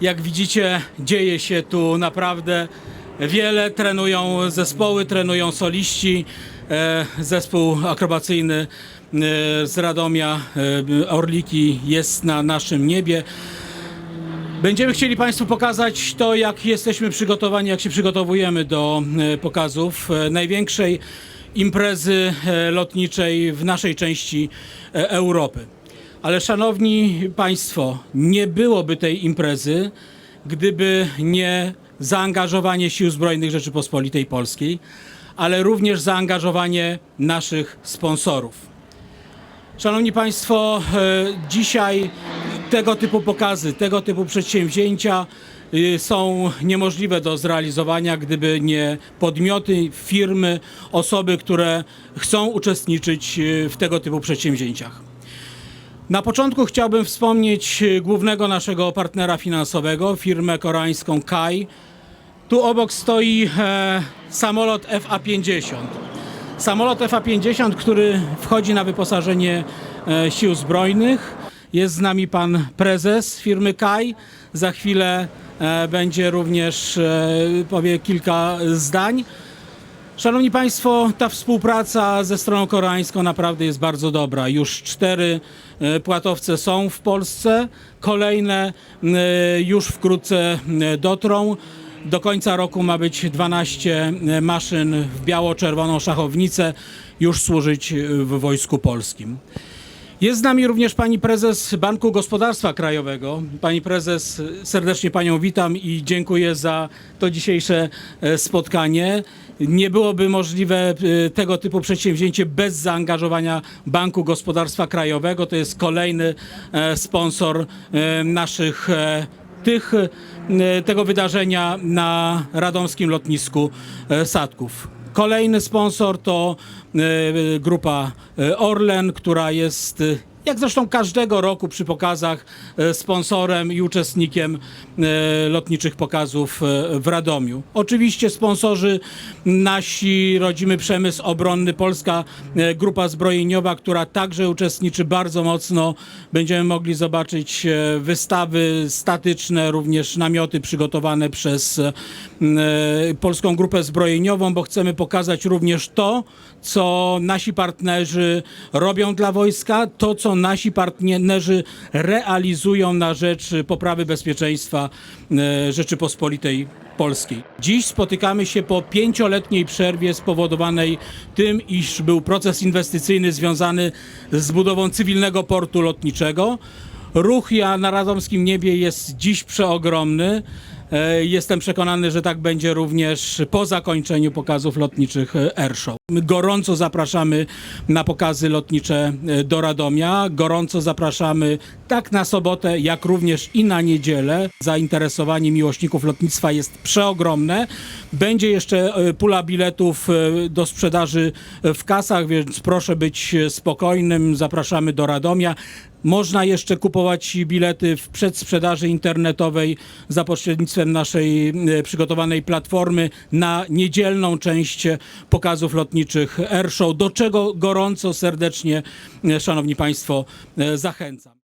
Jak widzicie, dzieje się tu naprawdę wiele. Trenują zespoły, trenują soliści. E, Zespół akrobacyjny e, z Radomia, e, Orliki, jest na naszym niebie. Będziemy chcieli Państwu pokazać to, jak jesteśmy przygotowani, jak się przygotowujemy do pokazów największej imprezy lotniczej w naszej części Europy. Ale szanowni Państwo, nie byłoby tej imprezy, gdyby nie zaangażowanie Sił Zbrojnych Rzeczypospolitej Polskiej, ale również zaangażowanie naszych sponsorów. Szanowni Państwo, e, dzisiaj tego typu pokazy, tego typu przedsięwzięcia y, są niemożliwe do zrealizowania, gdyby nie podmioty, firmy, osoby, które chcą uczestniczyć y, w tego typu przedsięwzięciach. Na początku chciałbym wspomnieć y, głównego naszego partnera finansowego, firmę koreańską KAI. Tu obok stoi e, samolot FA-50. Samolot FA-50, który wchodzi na wyposażenie e, sił zbrojnych. Jest z nami pan prezes firmy KAI. Za chwilę e, będzie również e, powie kilka zdań. Szanowni Państwo, ta współpraca ze stroną koreańską naprawdę jest bardzo dobra. Już cztery e, płatowce są w Polsce, kolejne e, już wkrótce e, dotrą. Do końca roku ma być 12 maszyn w biało-czerwoną szachownicę już służyć w Wojsku Polskim. Jest z nami również pani prezes Banku Gospodarstwa Krajowego. Pani prezes, serdecznie panią witam i dziękuję za to dzisiejsze e, spotkanie. Nie byłoby możliwe e, tego typu przedsięwzięcie bez zaangażowania Banku Gospodarstwa Krajowego. To jest kolejny e, sponsor naszych tych, tego wydarzenia na radomskim lotnisku Sadków. Kolejny sponsor to e, grupa e, Orlen, która jest e, jak zresztą każdego roku przy pokazach e, sponsorem i uczestnikiem e, lotniczych pokazów e, w Radomiu. Oczywiście sponsorzy nasi rodzimy przemysł obronny, Polska Grupa Zbrojeniowa, która także uczestniczy bardzo mocno. Będziemy mogli zobaczyć wystawy statyczne, również namioty przygotowane przez Polską Grupę Zbrojeniową, bo chcemy pokazać również to, co nasi partnerzy robią dla wojska, to, co nasi partnerzy realizują na rzecz poprawy bezpieczeństwa e, Rzeczypospolitej Polskiej. Dziś spotykamy się po pięcioletniej przerwie spowodowanej tym, iż był proces inwestycyjny związany z budową cywilnego portu lotniczego. Ruch ja na radomskim niebie jest dziś przeogromny. E, Jestem przekonany, że tak będzie również po zakończeniu pokazów lotniczych Airshow. Gorąco zapraszamy na pokazy lotnicze e, do Radomia. Gorąco zapraszamy tak na sobotę, jak również i na niedzielę. Zainteresowanie miłośników lotnictwa jest przeogromne. Będzie jeszcze e, pula biletów do sprzedaży w kasach, więc proszę być spokojnym. Zapraszamy do Radomia. Można jeszcze kupować bilety w przedsprzedaży internetowej za pośrednictwem naszej e, przygotowanej platformy na niedzielną część pokazów lotniczych Airshow, do czego gorąco, serdecznie, e, Szanowni Państwo, e, zachęcam.